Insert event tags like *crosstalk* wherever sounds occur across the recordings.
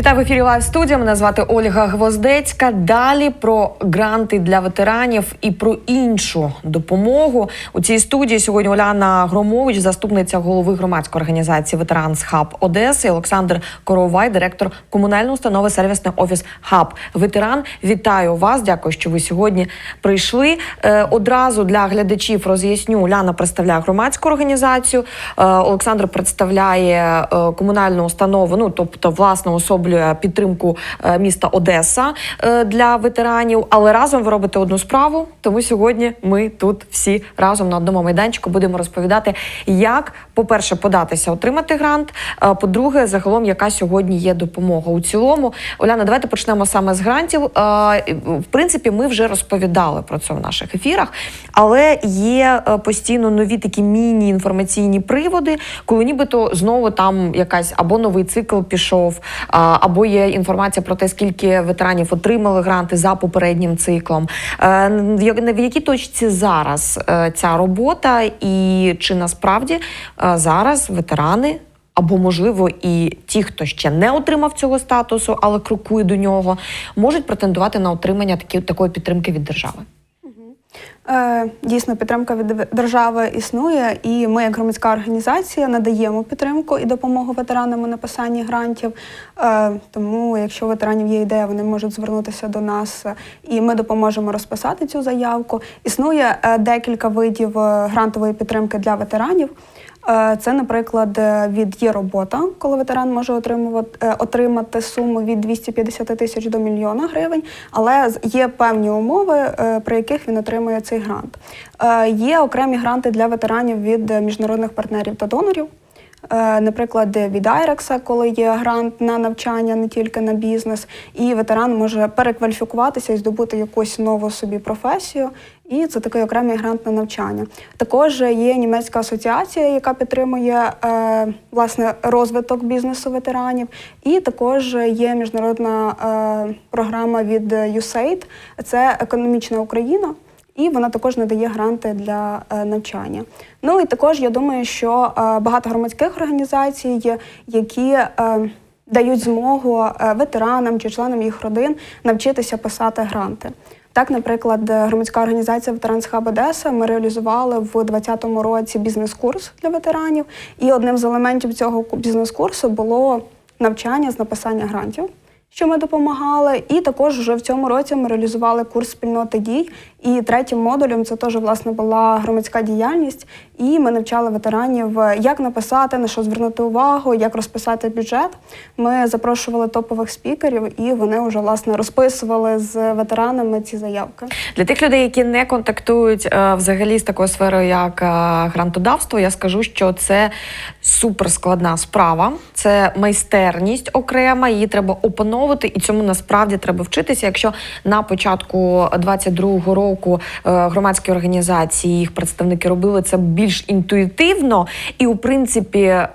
Вітаю в ефірі Лайв студія. Мене звати Ольга Гвоздецька. Далі про гранти для ветеранів і про іншу допомогу у цій студії. Сьогодні Оляна Громович, заступниця голови громадської організації Ветеранс Хаб Одеси, Олександр Коровай, директор комунальної установи сервісний офіс Хаб. Ветеран, вітаю вас. Дякую, що ви сьогодні прийшли. Е, одразу для глядачів роз'ясню. Оляна представляє громадську організацію. Е, Олександр представляє е, комунальну установу. Ну тобто, власне, особлює підтримку е, міста Одеса е, для ветеранів. Але разом ви робите одну справу. Тому сьогодні ми тут всі разом на одному майданчику будемо розповідати, як, по-перше, податися, отримати грант. е, По-друге, загалом, яка сьогодні є допомога у цілому. Оляна, давайте почнемо саме з грантів. В принципі, ми вже розповідали про це в наших ефірах, але є постійно нові такі міні-інформаційні приводи, коли нібито знову там якась або новий цикл пішов, або є інформація про те, скільки ветеранів отримали гранти за попереднім циклом. Е, В якій точці зараз е, ця робота, і чи насправді е, зараз ветерани? Або, можливо, і ті, хто ще не отримав цього статусу, але крокує до нього, можуть претендувати на отримання такі, такої підтримки від держави. Е, Дійсно, підтримка від держави існує, і ми, як громадська організація, надаємо підтримку і допомогу ветеранам у написанні грантів. Е, Тому, якщо ветеранів є ідея, вони можуть звернутися до нас, е, і ми допоможемо розписати цю заявку. Існує декілька видів грантової підтримки для ветеранів. Е, Це, наприклад, е, від є робота, коли ветеран може отримувати е, отримати суму від 250 тисяч до мільйона гривень, але є певні умови, при яких він отримує цей грант. Є окремі гранти для ветеранів від міжнародних партнерів та донорів. Наприклад, від Айрекса, коли є грант на навчання, не тільки на бізнес, і ветеран може перекваліфікуватися і здобути якусь нову собі професію. І це такий окремий грант на навчання. Також є німецька асоціація, яка підтримує е, власне розвиток бізнесу ветеранів. І також є міжнародна е, програма від USAID, це економічна Україна. І вона також надає гранти для е, навчання. Ну і також я думаю, що е, багато громадських організацій, які е, дають змогу е, ветеранам чи членам їх родин навчитися писати гранти. Так, наприклад, громадська організація Хаб Одеса ми реалізували в 2020 році бізнес-курс для ветеранів. І одним з елементів цього бізнес-курсу було навчання з написання грантів що ми допомагали. І також вже в цьому році ми реалізували курс спільноти дій. І третім модулем це теж власне була громадська діяльність. І ми навчали ветеранів, е, як написати, на що звернути увагу, як розписати бюджет. Ми запрошували топових спікерів, і вони вже власне розписували з ветеранами ці заявки. Для тих людей, які не контактують е, взагалі з такою сферою, як е, грантодавство, я скажу, що це суперскладна справа, це майстерність окрема, її треба опановувати, і цьому насправді треба вчитися. Якщо на початку 22-го року громадські організації, їх представники робили це більш інтуїтивно, і у принципі е,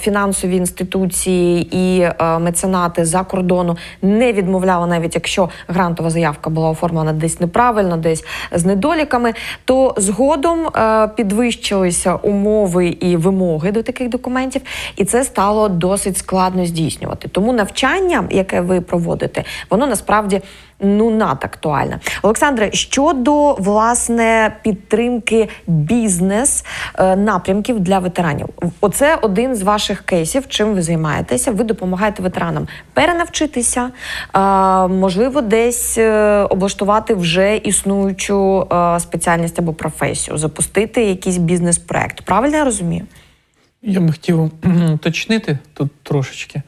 фінансові інституції і е, меценати за кордону не відмовляли, навіть якщо грантова заявка була оформлена десь неправильно, десь з недоліками, то згодом е, підвищилися умови і вимоги до таких документів, і це стало досить складно здійснювати. Тому навчання, яке ви проводите, воно насправді ну надактуальне. Олександре, щодо власне підтримки бізнес е, напрямків для ветеранів, оце один з ваших кейсів. Чим ви займаєтеся? Ви допомагаєте ветеранам перенавчитися, е, можливо, десь е, облаштувати вже існуючу спеціальність або професію, запустити якийсь бізнес-проект. Правильно я розумію? Я би хотів уточнити тут трошечки.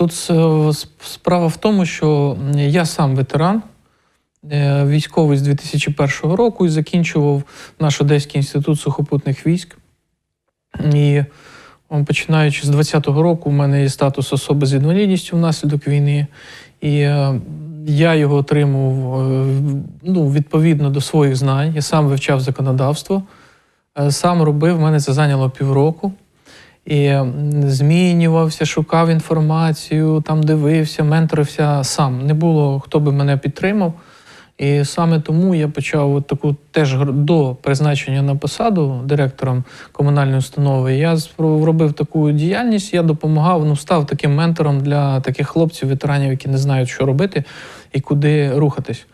Тут е, справа в тому, що я сам ветеран, е, військовий з 2001 року і закінчував наш Одеський інститут сухопутних військ. І починаючи з 20-го року, у мене є статус особи з інвалідністю внаслідок війни. І е, я його отримав ну, відповідно до своїх знань. Я сам вивчав законодавство, сам робив, мене це зайняло півроку. І змінювався, шукав інформацію, там дивився, менторився сам. Не було хто би мене підтримав. І саме тому я почав от таку теж до призначення на посаду директором комунальної установи. Я робив таку діяльність. Я допомагав, ну став таким ментором для таких хлопців, ветеранів, які не знають, що робити і куди рухатись.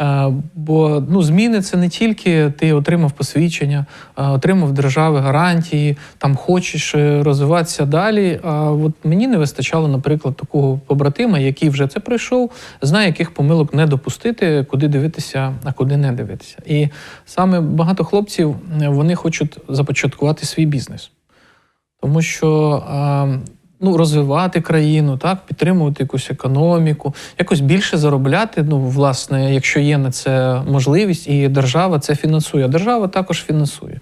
Е, Бо ну, зміни це не тільки ти отримав посвідчення, е, отримав держави гарантії, там хочеш е, розвиватися далі. А от мені не вистачало, наприклад, такого побратима, який вже це пройшов, знає, яких помилок не допустити, куди дивитися, а куди не дивитися. І саме багато хлопців вони хочуть започаткувати свій бізнес, тому що. Ну, розвивати країну, так, підтримувати якусь економіку, якось більше заробляти. Ну, власне, якщо є на це можливість, і держава це фінансує. Держава також фінансує.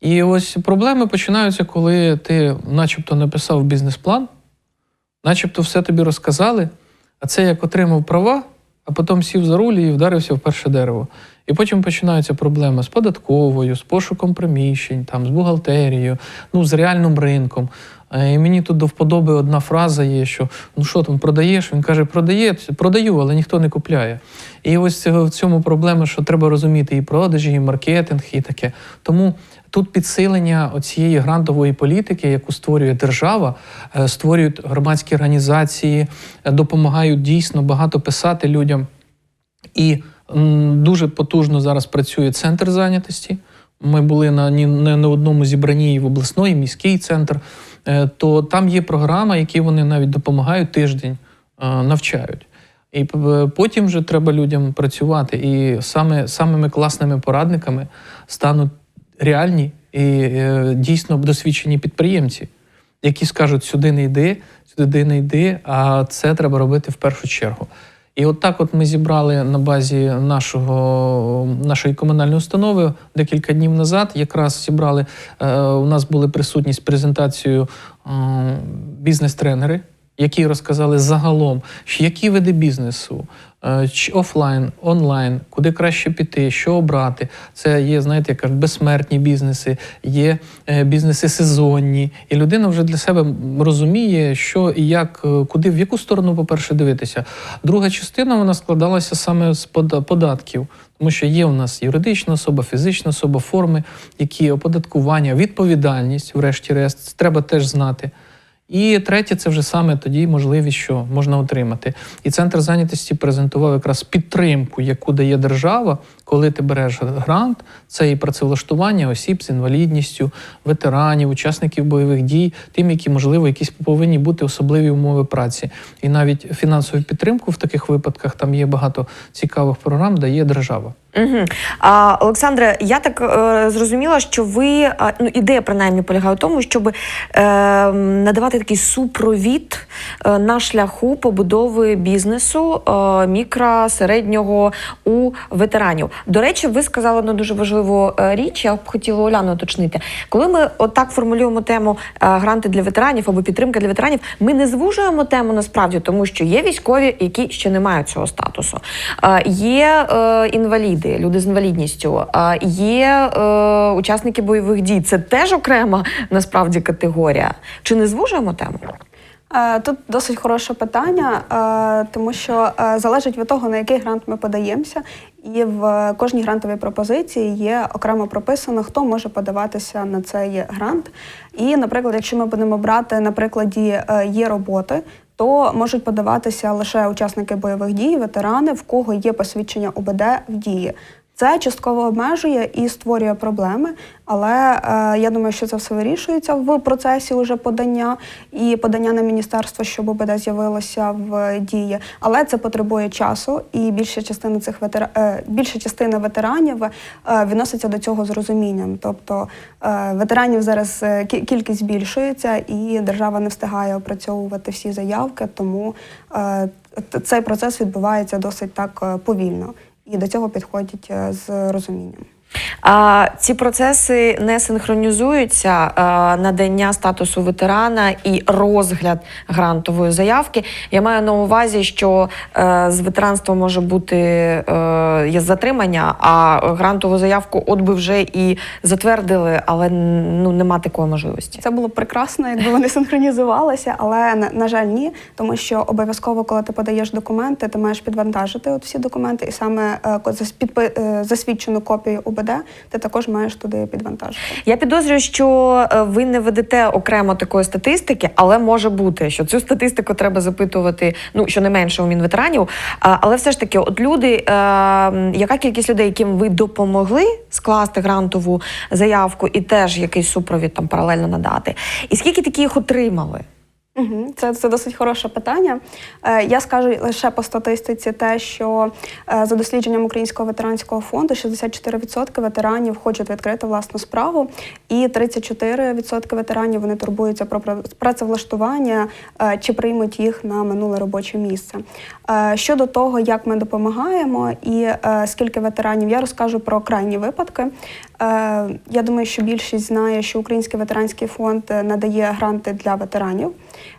І ось проблеми починаються, коли ти, начебто, написав бізнес-план, начебто все тобі розказали, а це як отримав права, а потім сів за руль і вдарився в перше дерево. І потім починаються проблеми з податковою, з пошуком приміщень, там, з бухгалтерією, ну, з реальним ринком. І мені тут до вподоби одна фраза є, що ну що там продаєш? Він каже, продає, продаю, але ніхто не купляє. І ось в цьому проблема, що треба розуміти і продажі, і маркетинг, і таке. Тому тут підсилення цієї грантової політики, яку створює держава, е, створюють громадські організації, е, допомагають дійсно багато писати людям. І дуже потужно зараз працює центр зайнятості. Ми були на не на одному зібранні і в обласної, міський центр. Е, То там є програма, які вони навіть допомагають тиждень, е, навчають. І потім вже треба людям працювати. І саме самими класними порадниками стануть реальні і е, дійсно досвідчені підприємці, які скажуть, сюди не йди, сюди не йди, а це треба робити в першу чергу. І от так от ми зібрали на базі нашого, нашої комунальної установи декілька днів назад. Якраз зібрали, е, у нас були присутні презентацію бізнес-тренери, які розказали загалом, які види бізнесу, е, чи офлайн, онлайн, куди краще піти, що обрати. Це є, знаєте, як кажуть, безсмертні бізнеси, є е, бізнеси сезонні, і людина вже для себе розуміє, що і як, е, куди, в яку сторону, по-перше, дивитися. Друга частина вона складалася саме з пода- податків. Тому що є у нас юридична особа, фізична особа, форми, які оподаткування, відповідальність, врешті-решт, треба теж знати. І третє, це вже саме тоді можливість, що можна отримати. І центр зайнятості презентував якраз підтримку, яку дає держава, коли ти береш грант, це і працевлаштування осіб з інвалідністю, ветеранів, учасників бойових дій, тим, які, можливо, якісь повинні бути особливі умови праці. І навіть фінансову підтримку в таких випадках там є багато цікавих програм, дає держава. Угу. А, Олександре, я так е, зрозуміла, що ви а, ну ідея принаймні полягає в тому, щоб е, надавати такий супровід е, на шляху побудови бізнесу е, мікро, середнього у ветеранів. До речі, ви сказали одну дуже важливу е, річ. Я б хотіла Оляну уточнити. Коли ми отак формулюємо тему е, гранти для ветеранів або підтримка для ветеранів, ми не звужуємо тему насправді, тому що є військові, які ще не мають цього статусу. Е, Є інваліди, люди з інвалідністю, є учасники бойових дій. Це теж окрема насправді категорія. Чи не звужуємо тему? Е, Тут досить хороше питання, е, тому що е, залежить від того, на який грант ми подаємося, і в кожній грантовій пропозиції є окремо прописано, хто може подаватися на цей грант. І, наприклад, якщо ми будемо брати на прикладі є роботи. То можуть подаватися лише учасники бойових дій, ветерани, в кого є посвідчення УБД в дії. Це частково обмежує і створює проблеми, але е, я думаю, що це все вирішується в процесі уже подання і подання на міністерство, щоб ОБД з'явилося в дії. Але це потребує часу, і більша частина цих ветера... е, більша частина ветеранів е, відноситься до цього з розумінням. Тобто е, ветеранів зараз е, кількість збільшується, і держава не встигає опрацьовувати всі заявки, тому е, цей процес відбувається досить так е, повільно і до цього підходять е, з розумінням. А ці процеси не синхронізуються а, надання статусу ветерана і розгляд грантової заявки. Я маю на увазі, що е, з ветеранством може бути е, є затримання, а грантову заявку от би вже і затвердили, але ну нема такої можливості. Це було прекрасно, якби вони *laughs* синхронізувалися, але на, на жаль, ні, тому що обов'язково, коли ти подаєш документи, ти маєш підвантажити от всі документи, і саме е, підпи- е, засвідчену копію УБД ти також маєш туди підвантажити. Я підозрюю, що е, ви не ведете окремо такої статистики, але може бути, що цю статистику треба запитувати ну щонайменше у мінветеранів. Але все ж таки, от люди, е, яка кількість людей, яким ви допомогли скласти грантову заявку і теж якийсь супровід там паралельно надати, і скільки такі їх отримали? Це, це досить хороше питання. Е, я скажу лише по статистиці, те, що е, за дослідженням Українського ветеранського фонду 64% ветеранів хочуть відкрити власну справу, і 34% ветеранів вони турбуються про пра- працевлаштування е, чи приймуть їх на минуле робоче місце. Щодо того, як ми допомагаємо і скільки ветеранів, я розкажу про крайні випадки. Я думаю, що більшість знає, що Український ветеранський фонд надає гранти для ветеранів.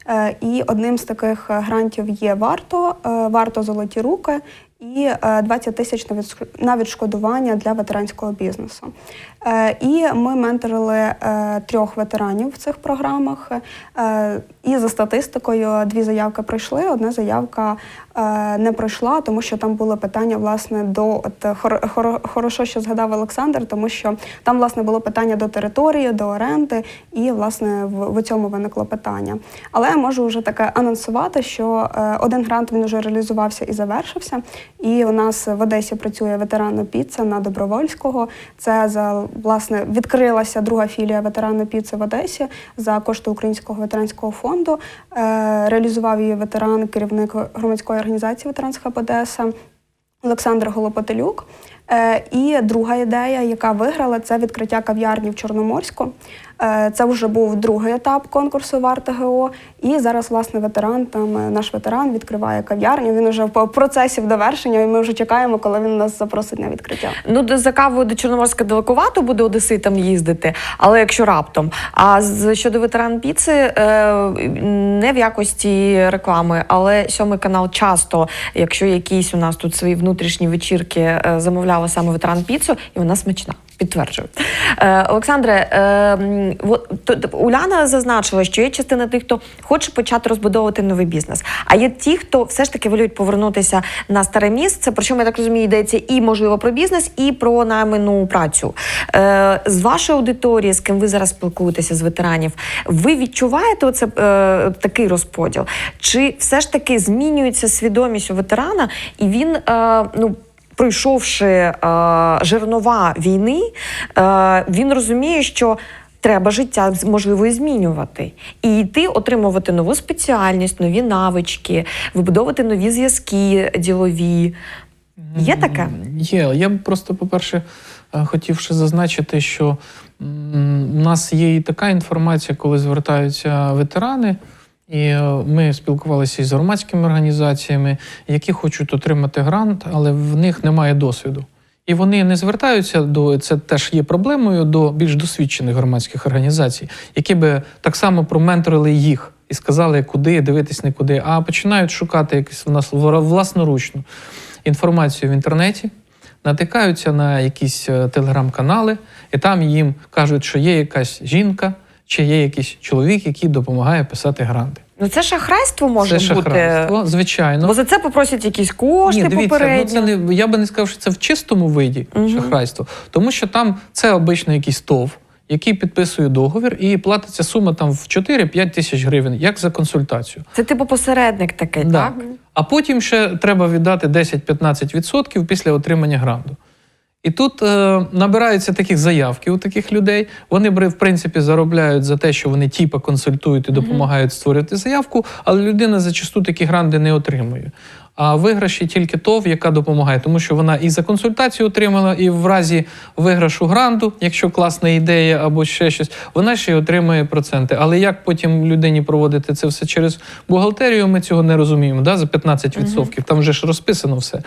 Е, І одним з таких грантів є варто, е, варто. Золоті руки і е, 20 тисяч на відш- відшкодування для ветеранського бізнесу. Е, І ми менторили е, трьох ветеранів в цих програмах. Е, І за статистикою дві заявки пройшли. Одна заявка е, не пройшла, тому що там було питання власне до от хор- хор- хорошо, що згадав Олександр, тому що там власне було питання до території, до оренди, і власне в, цьому виникло питання. Але я можу вже таке анонсувати, що е, один грант він вже реалізувався і завершився. І у нас в Одесі працює ветерано піца на Добровольського. Це за власне відкрилася друга філія ветерано піци в Одесі за кошти Українського ветеранського фонду. Е, реалізував її ветеран, керівник громадської організації Ветеранська Одеса. Олександр Голопотелюк. Е, і друга ідея, яка виграла, це відкриття кав'ярні в Чорноморську. Е, це вже був другий етап конкурсу Варта ГО. І зараз, власне, ветеран, там е, наш ветеран відкриває кав'ярню. Він вже в процесі довершення, і ми вже чекаємо, коли він нас запросить на відкриття. Ну, за кавою до Чорноморська далекувато буде одеситам їздити, але якщо раптом. А щодо ветеран піци, е, не в якості реклами, але сьомий канал часто, якщо якісь у нас тут свої внутрішні вечірки замовляла саме ветеран піцу, і вона смачна. Підтверджую. Олександре, Уляна зазначила, що є частина тих, хто хоче почати розбудовувати новий бізнес. А є ті, хто все ж таки волюють повернутися на старе місце. Причому я так розумію, йдеться і можливо про бізнес, і про найману працю. Е, з вашої аудиторії, з ким ви зараз спілкуєтеся з ветеранів, ви відчуваєте оце е, такий розподіл? Чи все ж таки змінюється свідомість у ветерана, і він е, ну. Пройшовши е, жернова війни, е, він розуміє, що треба життя можливо і змінювати і йти отримувати нову спеціальність, нові навички, вибудовувати нові зв'язки ділові. Є таке? Є. Я б просто, по-перше, е, хотів ще зазначити, що у нас є і така інформація, коли звертаються ветерани. І е, ми спілкувалися із громадськими організаціями, які хочуть отримати грант, але в них немає досвіду. І вони не звертаються до це теж є проблемою до більш досвідчених громадських організацій, які би так само променторили їх і сказали, куди дивитись, не куди, а починають шукати якусь в нас власноручну інформацію в інтернеті, натикаються на якісь е, телеграм-канали, і там їм кажуть, що є якась жінка чи є якийсь чоловік, який допомагає писати гранти. Ну це шахрайство може це бути. шахрайство, звичайно. Бо за це попросять якісь кошти Ні, дивіться, ну попередні. це не я би не сказав, що це в чистому виді Мгм. шахрайство, тому що там це обично якийсь ТОВ, який підписує договір, і платиться сума там в 4-5 тисяч гривень, як за консультацію. Це типу посередник такий, Да. так? А потім ще треба віддати 10-15% після отримання гранту. І тут е, набираються таких заявки у таких людей. Вони в принципі заробляють за те, що вони тіпа консультують і допомагають створити заявку, але людина зачасту такі гранди не отримує. А виграші тільки ТОВ, яка допомагає, тому що вона і за консультацію отримала, і в разі виграшу гранту, якщо класна ідея або ще щось, вона ще й отримує проценти. Але як потім людині проводити це все через бухгалтерію, ми цього не розуміємо. Да? За 15%. Там вже ж розписано все.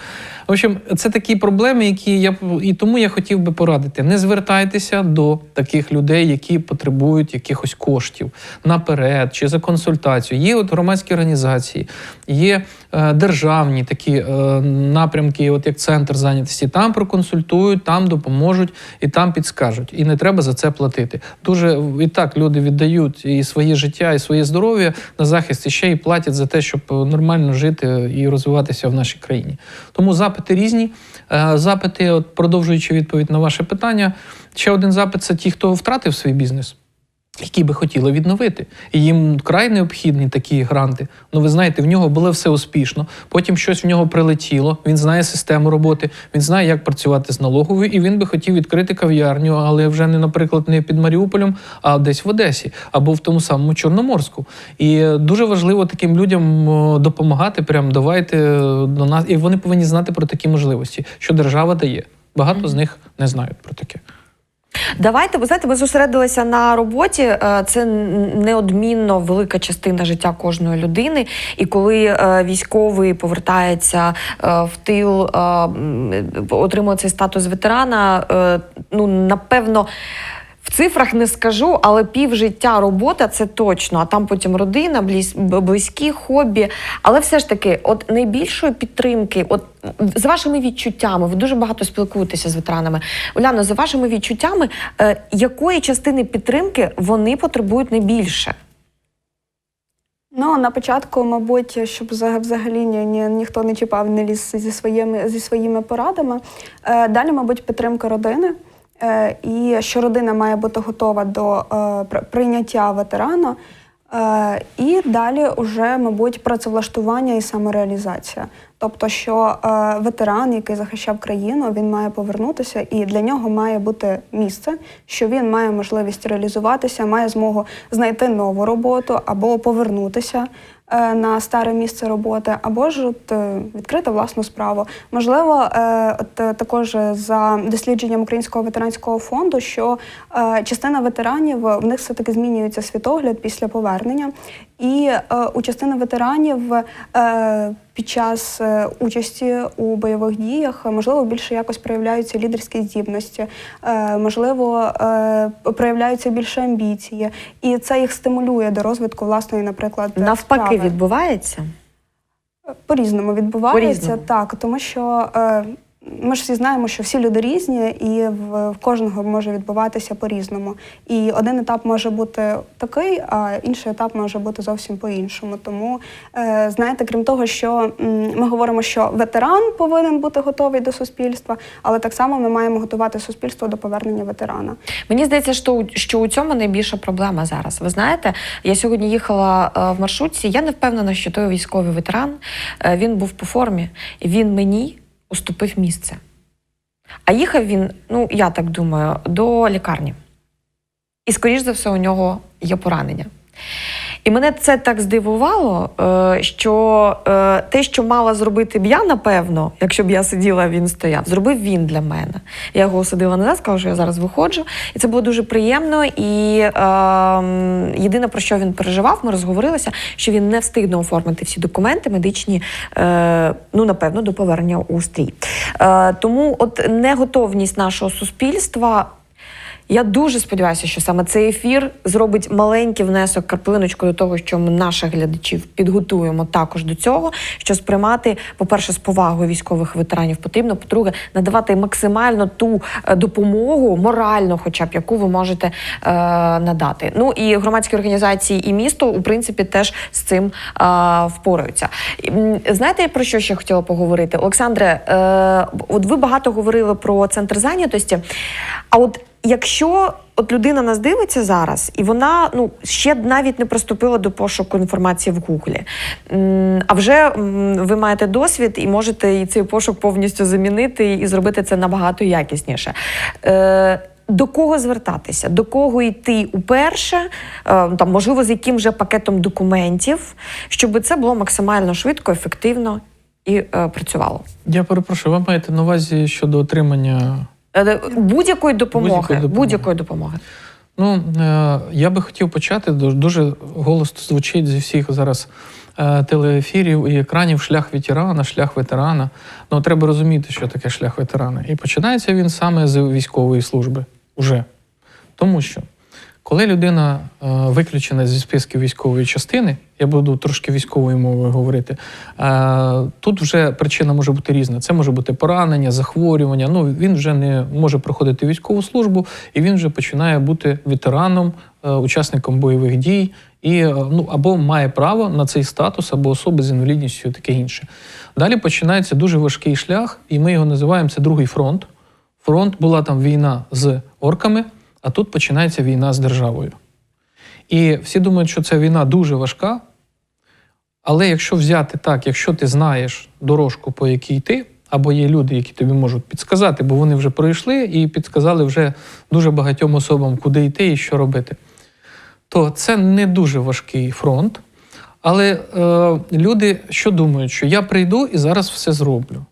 В общем, це такі проблеми, які я і тому я хотів би порадити. Не звертайтеся до таких людей, які потребують якихось коштів наперед чи за консультацію. Є от громадські організації, є е, державні такі е, напрямки, от як центр зайнятості. Там проконсультують, там допоможуть і там підскажуть. І не треба за це платити. Дуже і так люди віддають і своє життя, і своє здоров'я на захист, і ще й платять за те, щоб е, нормально жити і розвиватися в нашій країні. Тому запити різні. Запити, от продовжуючи відповідь на ваше питання, ще один запит це ті, хто втратив свій бізнес. Які би хотіли відновити, і їм край необхідні такі гранти. Ну, ви знаєте, в нього було все успішно. Потім щось в нього прилетіло. Він знає систему роботи, він знає, як працювати з налоговою, і він би хотів відкрити кав'ярню, але вже не, наприклад, не під Маріуполем, а десь в Одесі або в тому самому Чорноморську. І дуже важливо таким людям допомагати. Прям давайте е, до нас, і вони повинні знати про такі можливості, що держава дає. Багато з них не знають про таке. Давайте, ви знаєте, ми зосередилися на роботі. Е, Це неодмінно велика частина життя кожної людини. І коли е, військовий повертається е, в тил, отримує цей статус ветерана, ну напевно. В цифрах не скажу, але півжиття робота це точно. А там потім родина, близькі, хобі. Але все ж таки, от найбільшої підтримки, от з вашими відчуттями, ви дуже багато спілкуєтеся з ветеранами. Уляно, за вашими відчуттями, е, якої частини підтримки вони потребують найбільше? Ну, на початку, мабуть, щоб взагалі ні, ні, ніхто не чіпав, не ліз зі своїми, зі своїми порадами. Е, далі, мабуть, підтримка родини. Е, і що родина має бути готова до е, прийняття ветерана. Е, і далі вже, мабуть, працевлаштування і самореалізація. Тобто, що ветеран, який захищав країну, він має повернутися, і для нього має бути місце, що він має можливість реалізуватися, має змогу знайти нову роботу або повернутися на старе місце роботи, або ж от, е, відкрити власну справу. Можливо, е, от е, також за дослідженням Українського ветеранського фонду, що е, частина ветеранів в них все таки змінюється світогляд після повернення, і е, у частини ветеранів е, під час е, участі у бойових діях можливо більше якось проявляються лідерські здібності, е, можливо, е, проявляються більше амбіції, і це їх стимулює до розвитку власної, наприклад, Навпаки, справи. відбувається. По-різному відбувається, По-різному. так, тому що е, ми ж всі знаємо, що всі люди різні, і в, кожного може відбуватися по-різному. І один етап може бути такий, а інший етап може бути зовсім по-іншому. Тому, е, знаєте, крім того, що ми говоримо, що ветеран повинен бути готовий до суспільства, але так само ми маємо готувати суспільство до повернення ветерана. Мені здається, що, що у цьому найбільша проблема зараз. Ви знаєте, я сьогодні їхала е, в маршрутці. Я не впевнена, що той військовий ветеран е, він був по формі, він мені уступив місце. А їхав він, ну я так думаю, до лікарні. І, скоріш за все, у нього є поранення. І мене це так здивувало, е, що е, те, що мала зробити б я, напевно, якщо б я сиділа, він стояв, зробив він для мене. Я його осадила назад, сказала, що я зараз виходжу. І це було дуже приємно. І е, єдине, про що він переживав, ми розговорилися, що він не встигне оформити всі документи медичні, е, ну, напевно, до повернення у стрій. Е, тому от неготовність нашого суспільства. Я дуже сподіваюся, що саме цей ефір зробить маленький внесок карплиночкою до того, що ми наших глядачів підготуємо також до цього, що сприймати, по-перше, з повагою військових ветеранів потрібно. По-друге, надавати максимально ту е, допомогу, морально, хоча б яку ви можете е, надати. Ну і громадські організації і місто, у принципі, теж з цим е, впораються. Знаєте, про що ще хотіла поговорити? Олександре, е, от ви багато говорили про центр зайнятості. А от якщо от людина нас дивиться зараз, і вона ну ще навіть не приступила до пошуку інформації в Гуглі, а вже ви маєте досвід і можете і цей пошук повністю замінити і зробити це набагато якісніше. Е, до кого звертатися, до кого йти уперше, е, там можливо з яким же пакетом документів, щоб це було максимально швидко, ефективно і е, працювало. Я перепрошую, ви маєте на увазі щодо отримання. Будь-якої допомоги. Будь-якої допомоги. Будь-якої допомоги. Ну, е, я би хотів почати. Дуже голосно звучить зі всіх зараз е, телеефірів і екранів шлях ветерана, шлях ветерана. Ну, треба розуміти, що таке шлях ветерана. І починається він саме з військової служби. Уже. Тому що, коли людина е, виключена зі списків військової частини, я буду трошки військовою мовою говорити. е, Тут вже причина може бути різна. Це може бути поранення, захворювання. Ну він вже не може проходити військову службу, і він вже починає бути ветераном, е, учасником бойових дій, і ну або має право на цей статус, або особи з інвалідністю, і таке інше. Далі починається дуже важкий шлях, і ми його називаємо це другий фронт. Фронт була там війна з орками, а тут починається війна з державою. І всі думають, що ця війна дуже важка. Але якщо взяти так, якщо ти знаєш дорожку, по якій йти, або є люди, які тобі можуть підсказати, бо вони вже пройшли і підсказали вже дуже багатьом особам, куди йти і що робити, то це не дуже важкий фронт. Але е, люди що думають, що я прийду і зараз все зроблю.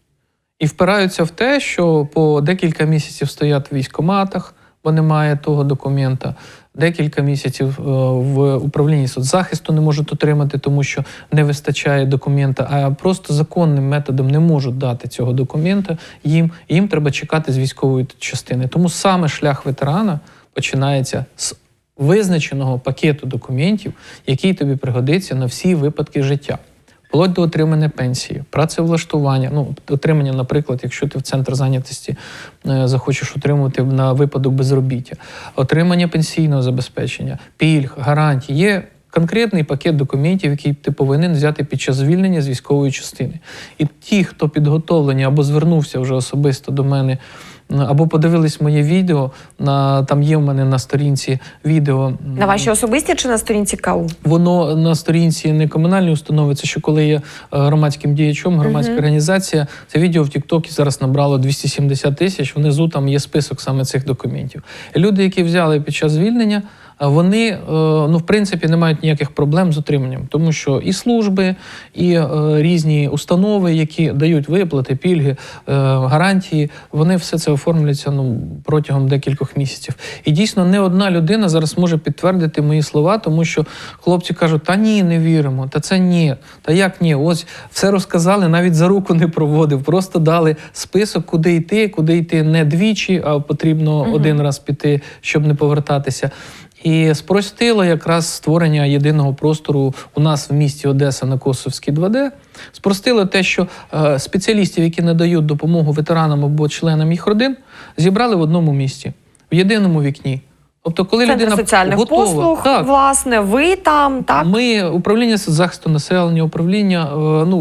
І впираються в те, що по декілька місяців стоять в військкоматах, бо немає того документа. Декілька місяців е, в управлінні соцзахисту не можуть отримати, тому що не вистачає документа, а просто законним методом не можуть дати цього документа їм. Їм треба чекати з військової частини. Тому саме шлях ветерана починається з визначеного пакету документів, який тобі пригодиться на всі випадки життя. Вплоть до отримання пенсії, працевлаштування. Ну, отримання, наприклад, якщо ти в центр зайнятості е, захочеш отримувати на випадок безробіття, отримання пенсійного забезпечення, пільг, гарантій. Є конкретний пакет документів, який ти повинен взяти під час звільнення з військової частини. І ті, хто підготовлені або звернувся вже особисто до мене. Або подивились моє відео, на там є в мене на сторінці відео На вашій особисті чи на сторінці КАУ? Воно на сторінці не комунальної установи, це що коли є е, громадським діячом, громадська Мгм. організація. Це відео в Тіктокі зараз набрало 270 тисяч. Внизу там є список саме цих документів. Люди, які взяли під час звільнення, вони е, ну в принципі не мають ніяких проблем з отриманням, тому що і служби, і е, різні установи, які дають виплати, пільги, е, гарантії, вони все це оформлюється ну протягом декількох місяців. І дійсно не одна людина зараз може підтвердити мої слова, тому що хлопці кажуть: та ні, не віримо, та це ні, та як ні? Ось все розказали, навіть за руку не проводив. Просто дали список, куди йти, куди йти не двічі, а потрібно Мгм. один раз піти, щоб не повертатися. І спростило якраз створення єдиного простору у нас в місті Одеса на Косовській 2D. Спростило те, що е, спеціалістів, які надають допомогу ветеранам або членам їх родин, зібрали в одному місці, в єдиному вікні. Тобто, коли Центр людина соціальних готова, послуг, так, власне, ви там, так? ми управління захисту населення, управління е, ну,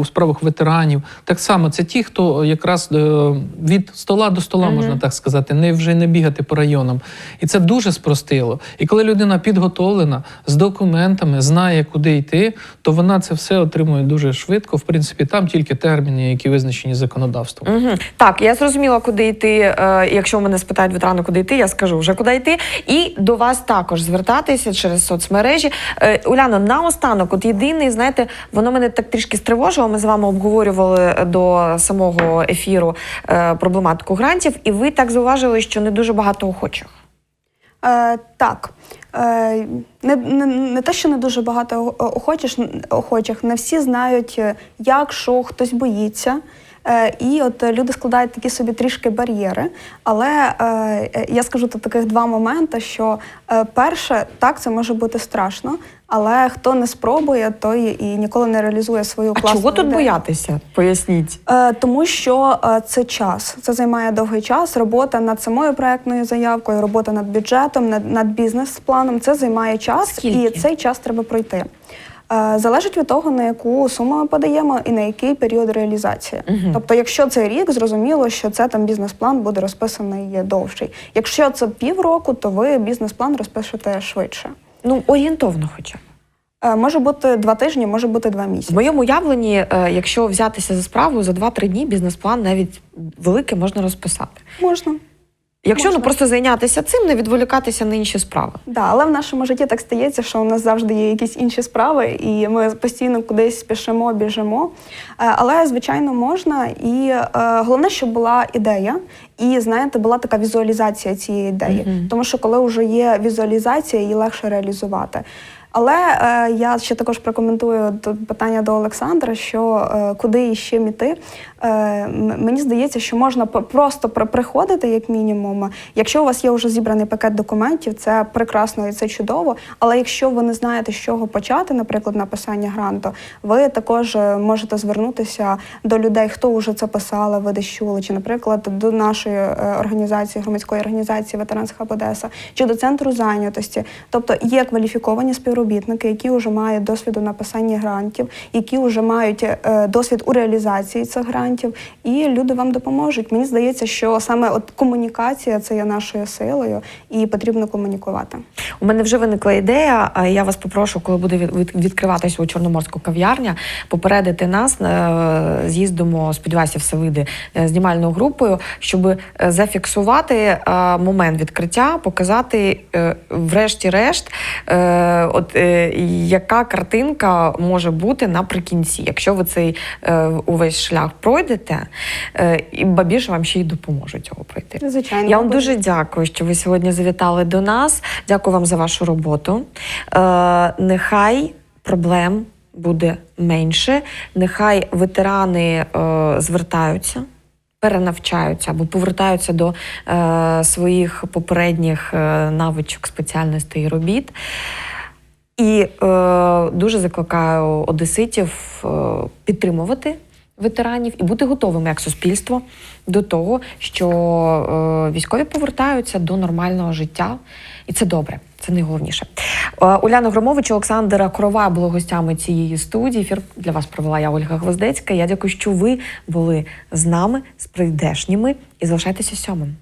у справах ветеранів. Так само це ті, хто якраз е, від стола до стола, Мгм. можна так сказати, не вже не бігати по районам. І це дуже спростило. І коли людина підготовлена з документами, знає, куди йти, то вона це все отримує дуже швидко. В принципі, там тільки терміни, які визначені законодавством. Угу. Так, я зрозуміла, куди йти. Е, якщо мене спитають ветерани, куди йти, я скажу вже куди йти. І до вас також звертатися через соцмережі. Е, Уляно, наостанок, от єдиний, знаєте, воно мене так трішки стривожило. Ми з вами обговорювали до самого ефіру е, проблематику грантів, і ви так зауважили, що не дуже багато охочих. Е, так. Е, не, не, не те, що не дуже багато охочих, охочих, не всі знають, як, що, хтось боїться. Е, і от е, люди складають такі собі трішки бар'єри. Але е, я скажу тут таких два моменти: що перше, так, це може бути страшно, але хто не спробує, той і ніколи не реалізує свою А чого тут ідею. боятися? Поясніть. Тому що це час. Це займає довгий час. Робота над самою проектною заявкою, робота над бюджетом, над, над бізнес-планом. Це займає час, Скільки? і цей час треба пройти. Е, Залежить від того, на яку суму ми подаємо і на який період реалізації. Мгм. Тобто, якщо це рік, зрозуміло, що це там бізнес-план буде розписаний довший. Якщо це півроку, то ви бізнес-план розпишете швидше. Ну, орієнтовно, хоча. Е, Може бути два тижні, може бути два місяці. В моєму уявленні, е, якщо взятися за справу, за 2-3 дні бізнес-план навіть великий можна розписати. Можна. Якщо ну просто зайнятися цим, не відволікатися на інші справи. Да, але в нашому житті так стається, що у нас завжди є якісь інші справи, і ми постійно кудись спішимо, біжимо. Е, Але звичайно можна. І е, головне, щоб була ідея, і знаєте, була така візуалізація цієї ідеї. Мгм. Тому що коли вже є візуалізація, її легше реалізувати. Але е, я ще також прокоментую питання до Олександра, що е, куди іще іти. Е, мені здається, що можна просто приходити, як мінімум. Якщо у вас є вже зібраний пакет документів, це прекрасно і це чудово. Але якщо ви не знаєте, з чого почати, наприклад, написання гранту, ви також е, можете звернутися до людей, хто вже це писали, ви десь чи, наприклад, до нашої е, організації, громадської організації Ветеранс Хаб Одеса, чи до центру зайнятості. Тобто є кваліфіковані співробітники, які вже мають досвід у написанні грантів, які вже мають е, досвід у реалізації цих грантів, і люди вам допоможуть. Мені здається, що саме от комунікація це є нашою силою, і потрібно комунікувати. У мене вже виникла ідея. Я вас попрошу, коли буде від- від- відкриватися у Чорноморську кав'ярня, попередити нас. е, З'їздимо, сподіваюся, все вийде знімальною групою, щоб е, зафіксувати момент відкриття, показати, врешті-решт, е, от е, яка картинка може бути наприкінці, якщо ви цей е, увесь шлях пройдете, е, і бабіше вам ще й допоможе цього пройти. Звичайно, Я вам дуже дякую, що ви сьогодні завітали до нас. Дякую вам за вашу роботу. Е, нехай проблем буде менше. Нехай ветерани е, звертаються. Перенавчаються або повертаються до е, своїх попередніх е, навичок, спеціальностей і робіт. І е, дуже закликаю одеситів е, підтримувати ветеранів і бути готовими як суспільство до того, що е, військові повертаються до нормального життя, і це добре. Це найголовніше. Е, Уляна Громович, Олександра Корова були гостями цієї студії. Ефір для вас провела я Ольга Гвоздецька. Я дякую, що ви були з нами з прийдешніми і залишайтеся сьомим.